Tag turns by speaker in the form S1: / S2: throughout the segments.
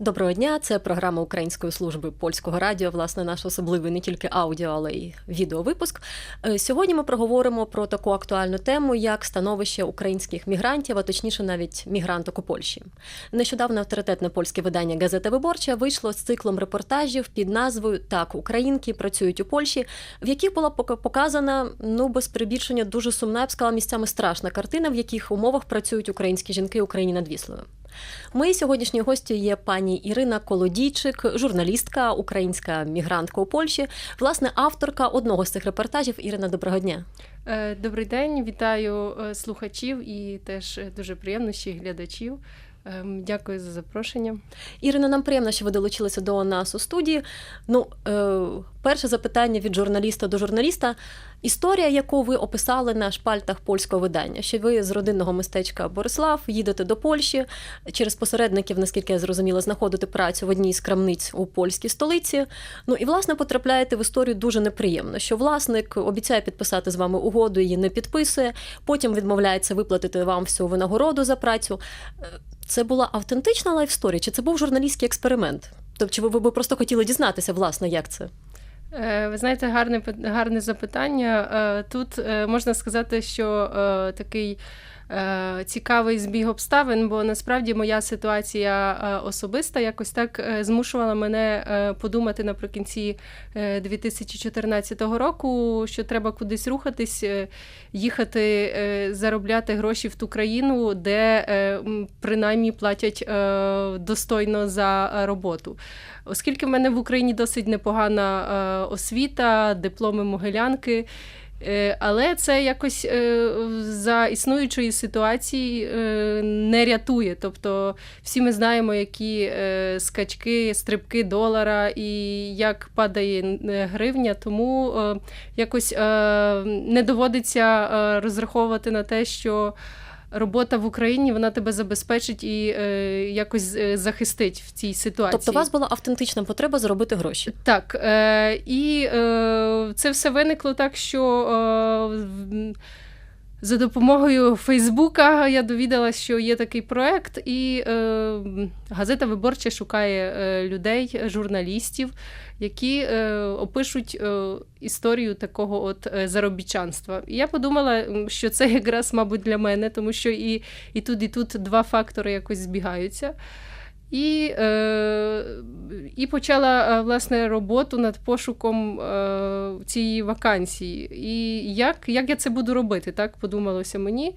S1: Доброго дня, це програма Української служби польського радіо. Власне, наш особливий не тільки аудіо, але й відеовипуск. Е, Сьогодні ми проговоримо про таку актуальну тему, як становище українських мігрантів, а точніше, навіть мігранток у Польщі. Нещодавно авторитетне польське видання Газета Виборча вийшло з циклом репортажів під назвою Так, українки працюють у Польщі, в яких була показана ну без перебільшення дуже сумна, я б сказала, місцями страшна картина, в яких умовах працюють українські жінки Україні над Віслою. Моєю сьогоднішньою гостю є пані Ірина Колодійчик, журналістка, українська мігрантка у Польщі, власне, авторка одного з цих репортажів. Ірина, доброго дня.
S2: Е, Добрий день, вітаю е, слухачів і теж е, дуже приємно ще глядачів. Ем, Дякую за запрошення.
S1: Ірина, нам приємно, що ви долучилися до нас у студії. Ну, е, перше запитання від журналіста до журналіста. Історія, яку ви описали на шпальтах польського видання, що ви з родинного містечка Борислав їдете до Польщі через посередників, наскільки я зрозуміла, знаходите працю в одній з крамниць у польській столиці. Ну і власне потрапляєте в історію дуже неприємно, що власник обіцяє підписати з вами угоду, її не підписує, потім відмовляється виплатити вам всю винагороду за працю. Це була автентична лайфсторі, чи це був журналістський експеримент? Тобто, чи ви, ви просто хотіли дізнатися, власне, як це?
S2: Е, Ви знаєте, гарне, гарне запитання. Е, Тут е, можна сказати, що такий цікавий збіг обставин, бо насправді моя ситуація е, особиста якось так е, змушувала мене е, подумати наприкінці е, 2014 року, що треба кудись рухатись, е, їхати, е, заробляти гроші в ту країну, де е, принаймні платять е, достойно за е, роботу. Оскільки в мене в Україні досить непогана е, освіта, дипломи могилянки. Е, Але це якось е, за існуючої ситуації е, не рятує. Тобто всі ми знаємо, які скачки, стрибки долара і як падає гривня, тому якось не доводиться розраховувати на те, що робота в Україні вона тебе забезпечить і е, якось е, захистить в цій ситуації.
S1: Тобто, у вас була автентична потреба заробити гроші.
S2: Так, е, і е, це все виникло так, що е, за допомогою Фейсбука я довідалася, що є такий проект, і е, газета Виборча шукає е, людей, журналістів, які е, опишуть е, історію такого от е, заробітчанства. І я подумала, що це якраз, мабуть, для мене, тому що і, і тут, і тут два фактори якось збігаються. І, е, і почала е, власне роботу над пошуком е, цієї вакансії. І як, як я це буду робити? Так подумалося мені.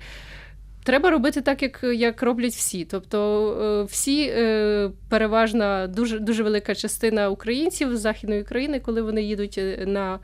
S2: Треба робити так, як, як роблять всі. Тобто е, всі е, переважна дуже, дуже велика частина українців з Західної України, коли вони їдуть на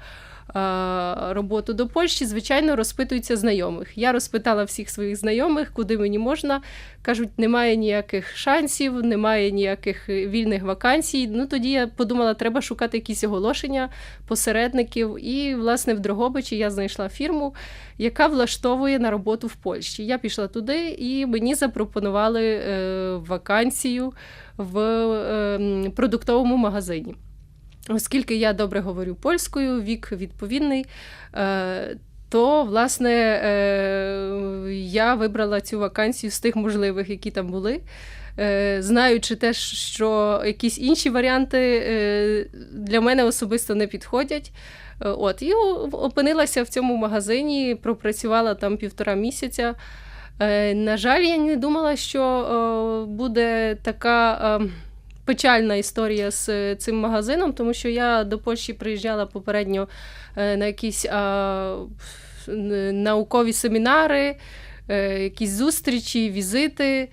S2: роботу до Польщі, звичайно, розпитуються знайомих. Я розпитала всіх своїх знайомих, куди мені можна. Кажуть, немає ніяких шансів, немає ніяких е, вільних вакансій. Ну тоді я подумала, треба шукати якісь оголошення посередників. І, власне, в Дрогобичі я знайшла фірму, яка влаштовує на роботу в Польщі. Я пішла туди, і мені запропонували е, вакансію в е, продуктовому магазині. Оскільки я добре говорю польською, вік відповідний. Е, то, власне, е, я вибрала цю вакансію з тих можливих, які там були. Е, Знаючи те, що якісь інші варіанти для мене особисто не підходять. От, і опинилася в цьому магазині, пропрацювала там півтора місяця. На жаль, я не думала, що буде така е, печальна історія з е, цим магазином, тому що я до Польщі приїжджала попередньо е, на якісь а, наукові семінари, е, якісь зустрічі, візити.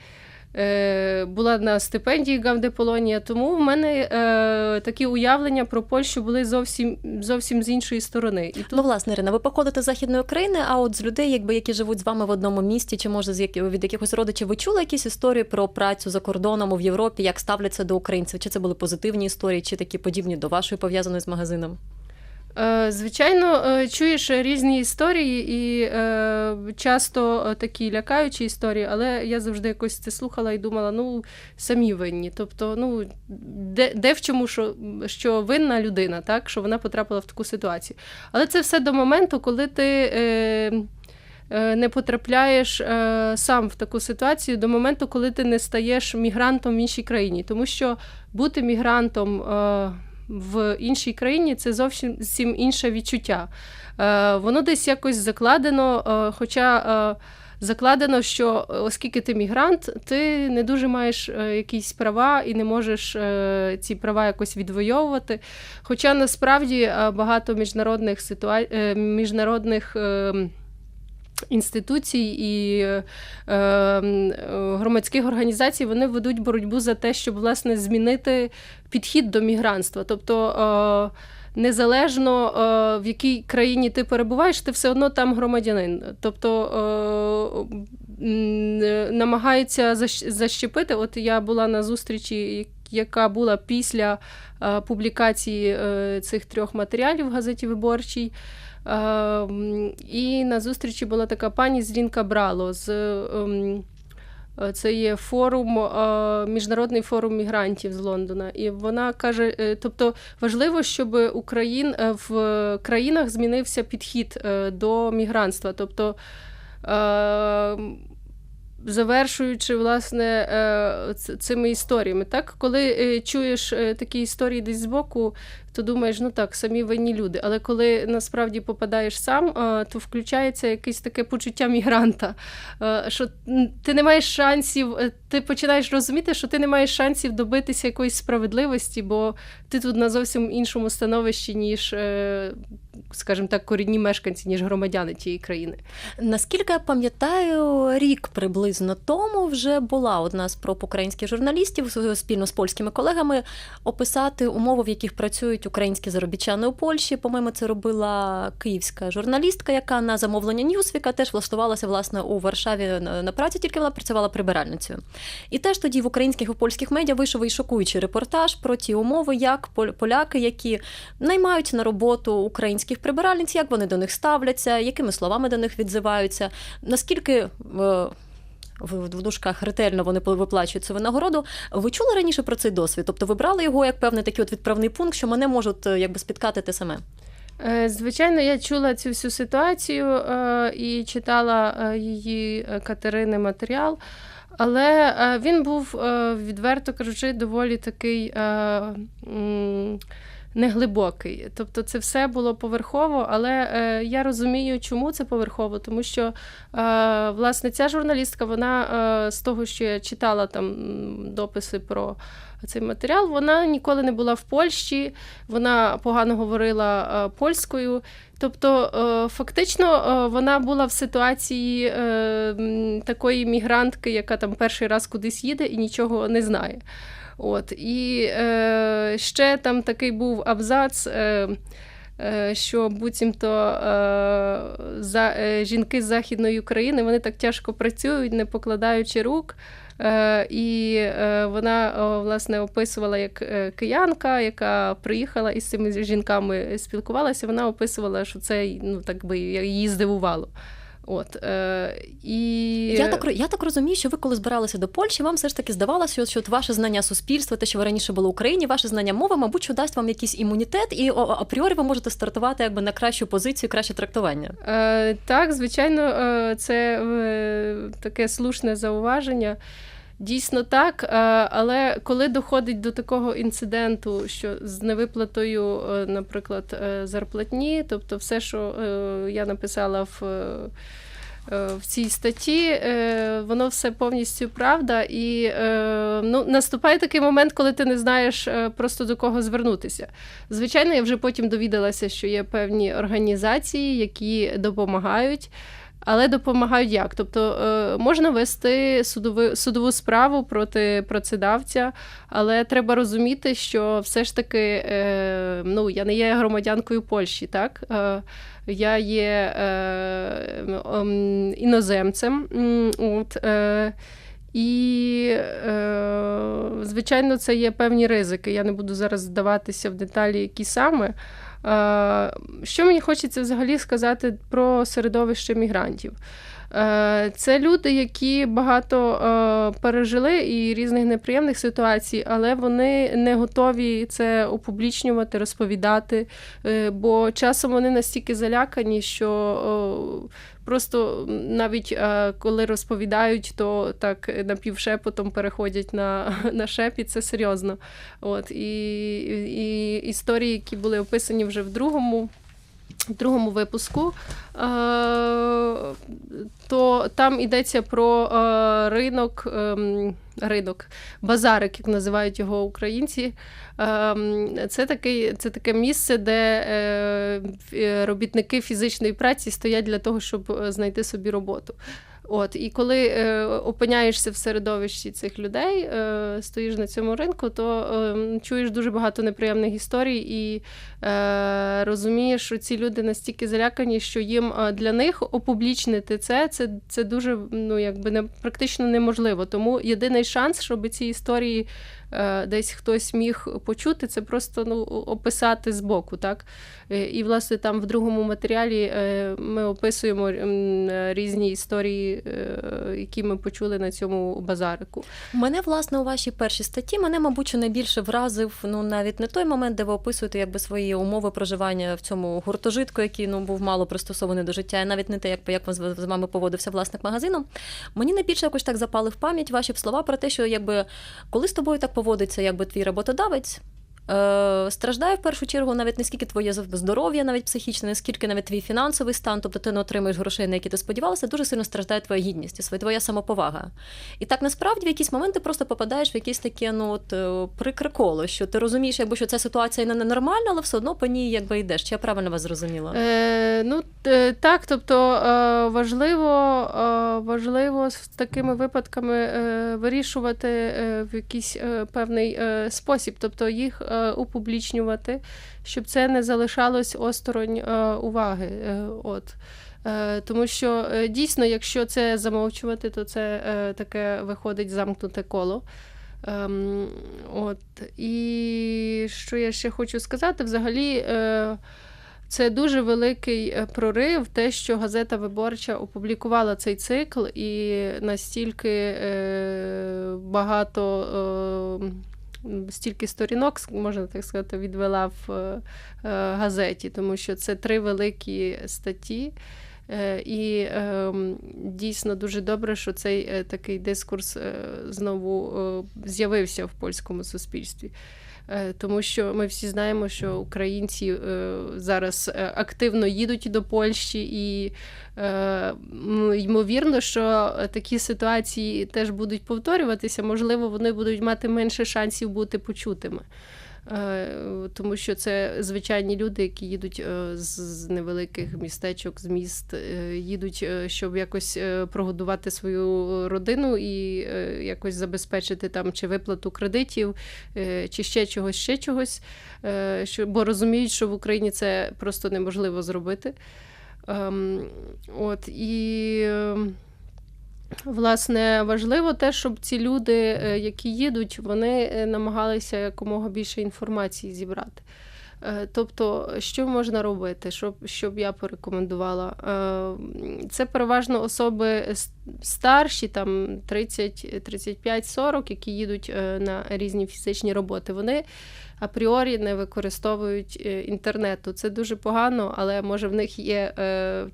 S2: Е, Була на стипендії Гавде Полонія, тому в мене е, такі уявлення про Польщу були зовсім, зовсім з іншої сторони. І тут
S1: Ну, власне, Ірина, ви походите з західної України, а от з людей, якби які живуть з вами в одному місті, чи може з які від якихось родичів, ви чули якісь історії про працю за кордоном у Європі, як ставляться до українців? Чи це були позитивні історії, чи такі подібні до вашої пов'язаної з магазином?
S2: Е, Звичайно, е, чуєш різні історії і е, часто такі лякаючі історії, але я завжди якось це слухала і думала, ну самі винні. Тобто, ну де, де в чому, що, що винна людина, так, що вона потрапила в таку ситуацію. Але це все до моменту, коли ти. Е, не потрапляєш е, сам в таку ситуацію до моменту, коли ти не стаєш мігрантом в іншій країні. Тому що бути мігрантом в іншій країні це зовсім інше відчуття. Е, Воно десь якось закладено, е, хоча. е, Закладено, що оскільки ти мігрант, ти не дуже маєш якісь права і не можеш ці права якось відвоювати. Хоча насправді багато міжнародних ситуа... е, міжнародних е, інституцій і е, е, громадських організацій вони ведуть боротьбу за те, щоб власне змінити підхід до мігрантства. Тобто е, незалежно е, в якій країні ти перебуваєш, ти все одно там громадянин. Тобто е, намагаються защепити. От я була на зустрічі, яка була після публікації цих трьох матеріалів в газеті Виборчій. Е, м, І на зустрічі була така пані Зрінка Брало з. ем, е, Це є форум, е, міжнародний форум мігрантів з Лондона. І вона каже: е, тобто важливо, щоб Україн в країнах змінився підхід до мігрантства. Тобто, завершуючи власне цими історіями, так коли чуєш такі історії десь збоку, то думаєш, ну так, самі винні люди. Але коли насправді попадаєш сам, то включається якесь таке почуття мігранта. Що ти не маєш шансів, е, ти починаєш розуміти, що ти не маєш шансів добитися якоїсь справедливості, бо ти тут на зовсім іншому становищі, ніж, е, скажімо так, корінні мешканці, ніж громадяни тієї країни.
S1: Наскільки я пам'ятаю, рік приблизно тому вже була одна з проукраїнських журналістів спільно з польськими колегами описати умови, в яких працюють українські заробітчани у Польщі. По-моєму, це робила київська журналістка, яка на замовлення Ньюсвіка теж влаштувалася власне у Варшаві на, працю, тільки вона працювала прибиральницею. І теж тоді в українських і польських медіа вийшов і шокуючий репортаж про ті умови, як пол- поляки, які наймають на роботу українських прибиральниць, як вони до них ставляться, якими словами до них відзиваються, наскільки. В дужках ретельно вони виплачують цю винагороду. Ви чули раніше про цей досвід? Тобто ви брали його як певний такий от відправний пункт, що мене можуть е, якби спіткати те саме.
S2: Е, Звичайно, я чула цю всю ситуацію е, і читала її Катерини матеріал, але він був, відверто кажучи, доволі такий. Неглибокий, тобто це все було поверхово, але е, я розумію, чому це поверхово, тому що е, власне ця журналістка, вона е, з того, що я читала там дописи про цей матеріал, вона ніколи не була в Польщі, вона погано говорила е, польською. Тобто, е, фактично, е, вона була в ситуації такої мігрантки, яка там перший раз кудись їде і нічого не знає. От. І е, ще там такий був абзац. Е, е, Що буцімто е, за, е, жінки з Західної України вони так тяжко працюють, не покладаючи рук. І вона власне описувала як киянка, яка приїхала і з цими жінками спілкувалася. Вона описувала, що це ну так би її здивувало. От, е, і...
S1: Я так, я так розумію, що ви коли збиралися до Польщі, вам все ж таки здавалося, що от ваше знання суспільства, те, що ви раніше були в Україні, ваше знання мови, мабуть, що дасть вам якийсь імунітет, і апріорі ви можете стартувати якби на кращу позицію, краще трактування.
S2: Е, так, звичайно, е, це е, таке слушне зауваження. Дійсно так, е, але коли доходить до такого інциденту, що з невиплатою, е, наприклад, е, зарплатні, тобто все, що я написала в. В цій статті воно все повністю правда, і ну, наступає такий момент, коли ти не знаєш просто до кого звернутися. Звичайно, я вже потім довідалася, що є певні організації, які допомагають. Але допомагають як? Тобто е, можна вести судову, судову справу проти працедавця, але треба розуміти, що все ж таки е, ну, я не є громадянкою Польщі, так? Е, я є іноземцем. От, і, е, звичайно, це є певні ризики. Я не буду зараз здаватися в деталі, які саме. Е, Що мені хочеться взагалі сказати про середовище мігрантів? Е, Це люди, які багато пережили і різних неприємних ситуацій, але вони не готові це опублічнювати, розповідати, бо часом вони настільки залякані, що просто навіть е, коли розповідають, то так напівшепотом переходять на, на шепіт, це серйозно. От, і, і історії, які були описані вже в другому. Другому випуску, е, то там йдеться про е, ринок, ем, ринок, базарик, як називають його українці. Ем, Це, такий, це таке місце, де е, робітники фізичної праці стоять для того, щоб знайти собі роботу. От, і коли е, опиняєшся в середовищі цих людей, е, стоїш на цьому ринку, то е, чуєш дуже багато неприємних історій і е, розумієш, що ці люди настільки залякані, що їм е, для них опублічнити це, це, це дуже ну, якби не, практично неможливо. Тому єдиний шанс, щоб ці історії десь хтось міг почути, це просто ну, описати збоку. Так? Е, І, власне, там в другому матеріалі е, ми описуємо е, різні історії, е, які ми почули на цьому базарику.
S1: Мене, власне, у вашій першій статті мене, мабуть, найбільше вразив ну навіть не той момент, де ви описуєте якби свої умови проживання в цьому гуртожитку, який ну був мало пристосований до життя, і навіть не те, як, як з вами поводився власник магазину. Мені найбільше якось так запали в пам'ять ваші слова про те, що якби коли з тобою так поводиться, якби твій роботодавець. Е, страждає в першу чергу навіть не скільки твоє здоров'я, навіть психічне, не скільки навіть твій фінансовий стан, тобто ти не отримуєш грошей, на які ти сподівалася, дуже сильно страждає твоя гідність, твоя самоповага. І так насправді в якісь моменти просто попадаєш в якесь таке ну от е, прикре коло, що ти розумієш, якби що ця ситуація не ненормальна, але все одно по ній якби йдеш. Чи я правильно вас зрозуміла?
S2: Е, ну, так, тобто е, важливо, е, важливо з такими випадками вирішувати в якийсь певний спосіб, тобто їх упублічнювати, щоб це не залишалось осторонь е, уваги. Е, от. Е, Тому що е, дійсно, якщо це замовчувати, то це е, таке виходить замкнуте коло. Ем, от. І що я ще хочу сказати, взагалі. Е, це дуже великий е, прорив, те, що газета Виборча опублікувала цей цикл, і настільки е, багато. Е, Стільки сторінок, можна так сказати, відвела в е, е, газеті, тому що це три великі статті. Е, І е, дійсно дуже добре, що цей такий дискурс знову з'явився в польському суспільстві. Е, Тому що ми всі знаємо, що українці е, зараз е, активно їдуть до Польщі, і ймовірно, що такі ситуації теж будуть повторюватися. Можливо, вони будуть мати менше шансів бути почутими. Е, Тому що це звичайні люди, які їдуть е, з невеликих містечок, з міст, е, їдуть, щоб якось прогодувати свою родину і якось забезпечити там чи виплату кредитів, чи ще чогось, ще чогось. Що- Бо розуміють, що в Україні це просто неможливо зробити. Ем, От і. Власне, важливо те, щоб ці люди, е, які їдуть, вони е, намагалися якомога більше інформації зібрати. Е, Тобто, що можна робити, щоб, щоб я порекомендувала? Е, Це переважно особи старші, там 30, 35, 40, які їдуть е, на різні фізичні роботи. Вони апріорі не використовують інтернету. Це дуже погано, але може в них є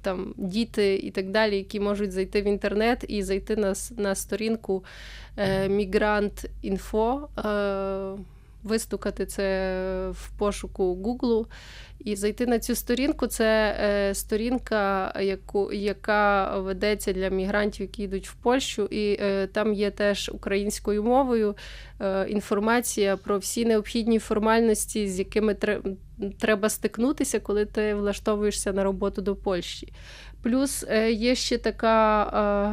S2: там діти і так далі, які можуть зайти в інтернет і зайти на, на сторінку Мігрант.Інфо. Вистукати це в пошуку Google і зайти на цю сторінку. Це е, сторінка, яку, яка ведеться для мігрантів, які йдуть в Польщу, і е, там є теж українською мовою е, інформація про всі необхідні формальності, з якими треба стикнутися, коли ти влаштовуєшся на роботу до Польщі. Плюс е, є ще така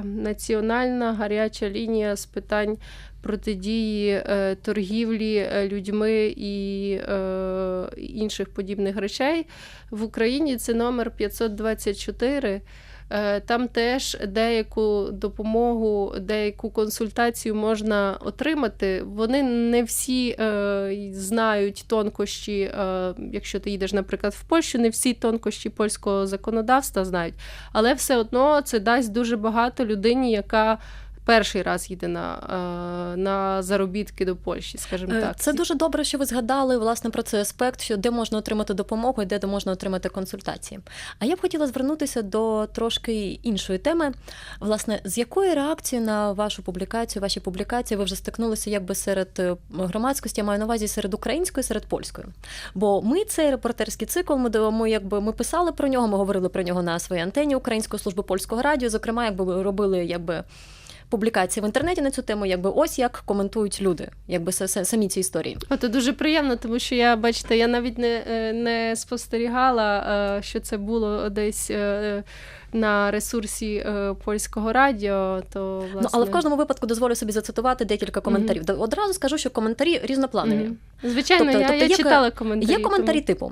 S2: е, національна гаряча лінія з питань протидії е, торгівлі людьми і інших подібних речей. В Україні це номер 524. Е, Там теж деяку допомогу, деяку консультацію можна отримати. Вони не всі е, знають тонкощі, е, якщо ти їдеш, наприклад, в Польщу, не всі тонкощі польського законодавства знають, але все одно це дасть дуже багато людині, яка перший раз їде на, е, на заробітки до Польщі, скажімо
S1: Е,
S2: так.
S1: Це дуже добре, що ви згадали власне про цей аспект, що де можна отримати допомогу і де можна отримати консультації. А я б хотіла звернутися до трошки іншої теми. Власне, з якою реакцією на вашу публікацію, ваші публікації ви вже стикнулися якби серед е, громадськості, я маю на увазі серед української, серед польської. Бо ми цей репортерський цикл, ми, ми якби ми писали про нього, ми говорили про нього на своїй антені Української служби польського радіо. Зокрема, якби ми робили якби. Публікації в інтернеті на цю тему, якби ось як коментують люди, якби са- са- самі ці історії.
S2: Це дуже приємно, тому що я, бачите, я навіть не, е, не спостерігала, е, що це було десь е, на ресурсі е, польського радіо. То, власне...
S1: Ну, але в кожному випадку дозволю собі зацитувати декілька коментарів. Мгм. Одразу скажу, що коментарі різнопланові.
S2: Мгм. Звичайно,
S1: Тобто-
S2: я,
S1: тобто
S2: я
S1: є-
S2: читала коментарі.
S1: Є коментарі
S2: тому-
S1: типу: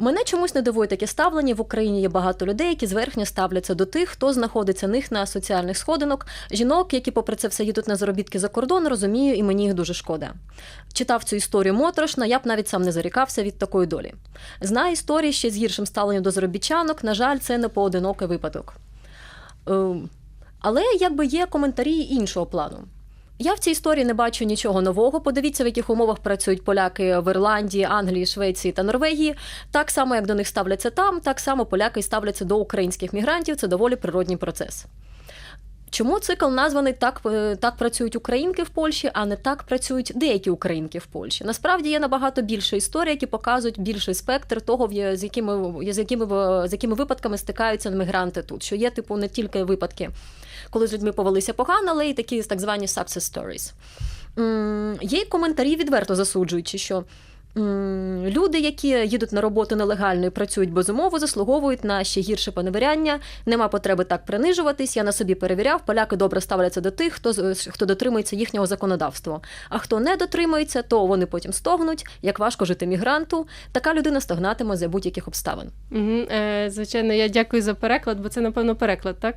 S1: мене чомусь не дивує таке ставлення. В Україні є багато людей, які зверхньо ставляться до тих, хто знаходиться них на соціальних сходинок. Жінок, які, попри це все їдуть на заробітки за кордон, розумію, і мені їх дуже шкода. Читав цю історію моторошно, я б навіть сам не зарікався від такої долі. Знаю історії ще з гіршим ставленням до заробітчанок. На жаль, це не поодинокий випадок. Ем, Але якби є коментарі іншого плану. Я в цій історії не бачу нічого нового. Подивіться, в яких умовах працюють поляки в Ірландії, Англії, Швеції та Норвегії. Так само, як до них ставляться там, так само поляки ставляться до українських мігрантів. Це доволі природній процес. Чому цикл названий так, е, так працюють українки в Польщі, а не так працюють деякі українки в Польщі? Насправді є набагато більше історій, які показують більший спектр того, з якими, з якими, з якими випадками стикаються мігранти тут. Що є, типу, не тільки випадки, коли з людьми повелися погано, але й такі так звані success stories. Є коментарі відверто засуджуючи, що люди, які їдуть на роботу нелегально і працюють без умови, заслуговують на ще гірше поневіряння. Нема потреби так принижуватись. Я на собі перевіряв. Поляки добре ставляться до тих, хто хто дотримується їхнього законодавства. А хто не дотримується, то вони потім стогнуть. Як важко жити мігранту. Така людина стогнатиме за будь-яких обставин.
S2: Угу, е, звичайно, я дякую за переклад, бо це, напевно, переклад, так?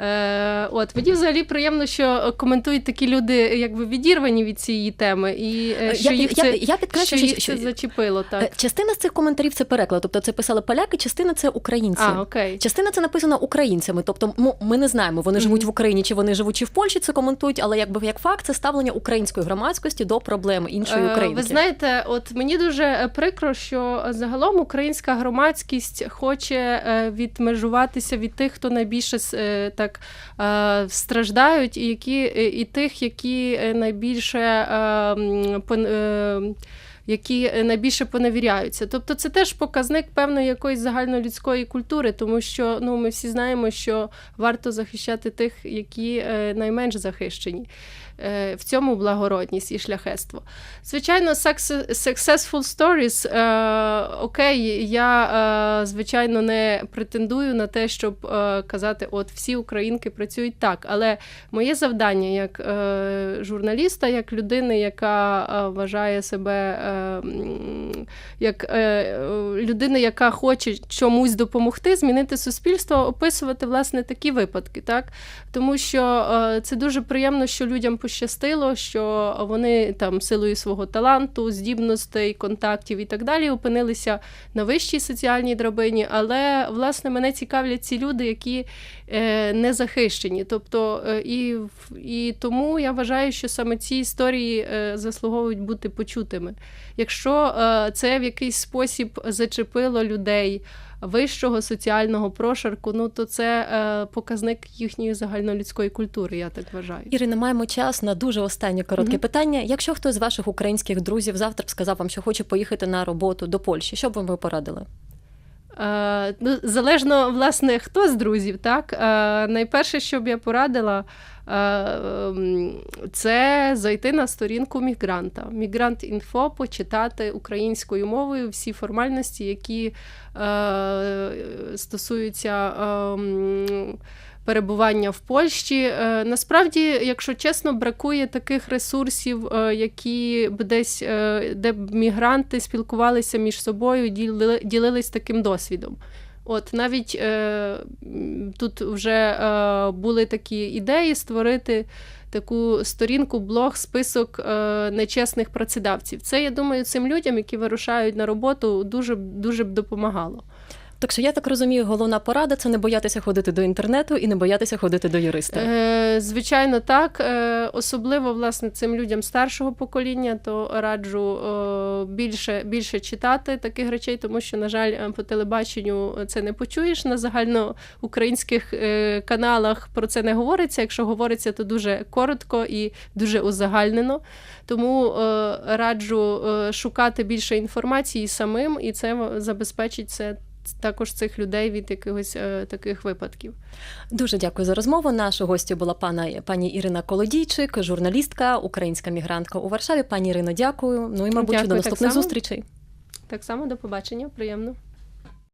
S2: Е, от, мені взагалі приємно, що коментують такі люди, якби відірвані від цієї теми, і е, що
S1: я,
S2: їх
S1: я,
S2: це,
S1: я підкреслю,
S2: що
S1: що,
S2: їх
S1: що,
S2: це зачепило,
S1: е,
S2: так.
S1: частина з цих коментарів це переклад. Тобто це писали поляки, частина це українці.
S2: А, окей.
S1: Частина це написано українцями, тобто ми не знаємо, вони живуть
S2: Мгм.
S1: в Україні чи вони живуть чи в Польщі, це коментують, але якби як факт це ставлення української громадськості до проблем іншої
S2: Е. Ви знаєте, от мені дуже е, прикро, що загалом українська громадськість хоче е, відмежуватися від тих, хто найбільше е, так е, страждають, і які е, і тих, які е, найбільше які найбільше поневіряються. Тобто це теж показник певної якоїсь загальнолюдської культури, тому що ну, ми всі знаємо, що варто захищати тих, які найменш захищені. Е, В цьому благородність і шляхетство. Звичайно, successful stories, е, окей, я, е, звичайно, не претендую на те, щоб казати, от всі українки працюють так. Але моє завдання як журналіста, як людини, яка вважає себе як людини, яка хоче чомусь допомогти, змінити суспільство, описувати власне такі випадки, так? Тому що це дуже приємно, що людям пощастило, що вони там силою свого таланту, здібностей, контактів і так далі опинилися на вищій соціальній драбині. Але власне мене цікавлять ці люди, які не захищені. Тобто, е, і, і тому я вважаю, що саме ці історії е, заслуговують бути почутими. Якщо е, це в якийсь спосіб зачепило людей вищого соціального прошарку, ну то це е, показник їхньої загальнолюдської культури, я так вважаю.
S1: Ірина, маємо час на дуже останнє коротке
S2: Мгм.
S1: питання. Якщо хтось з ваших українських друзів завтра б сказав вам, що хоче поїхати на роботу до Польщі, що б ви порадили?
S2: Е, ну, залежно, власне, хто з друзів, так? Е, найперше, що б я порадила, е, це зайти на сторінку мігранта. Мігрант інфо, почитати українською мовою всі формальності, які стосуються. е, м, Перебування в Польщі Е, насправді, якщо чесно, бракує таких ресурсів, е, які б десь е, де б мігранти спілкувалися між собою, ділили, ділились таким досвідом. От навіть е, тут вже е, були такі ідеї створити таку сторінку, блог, список е, нечесних працедавців. Це я думаю, цим людям, які вирушають на роботу, дуже дуже б допомагало.
S1: Так що я так розумію, головна порада це не боятися ходити до інтернету і не боятися ходити до юриста.
S2: Е, звичайно, так. Е, особливо власне цим людям старшого покоління, то раджу е, більше, більше читати таких речей, тому що, на жаль, е, по телебаченню це не почуєш. На загальноукраїнських е, каналах про це не говориться. Якщо говориться, то дуже коротко і дуже узагальнено. Тому е, раджу е, шукати більше інформації самим, і це забезпечить це. Також цих людей від якихось е, таких випадків.
S1: Дуже дякую за розмову. Нашою гостю була пана пані Ірина Колодійчик, журналістка, українська мігрантка у Варшаві. Пані Ірино, дякую. Ну і мабуть,
S2: Дякую,
S1: до наступних зустрічей.
S2: Так само до побачення, приємно.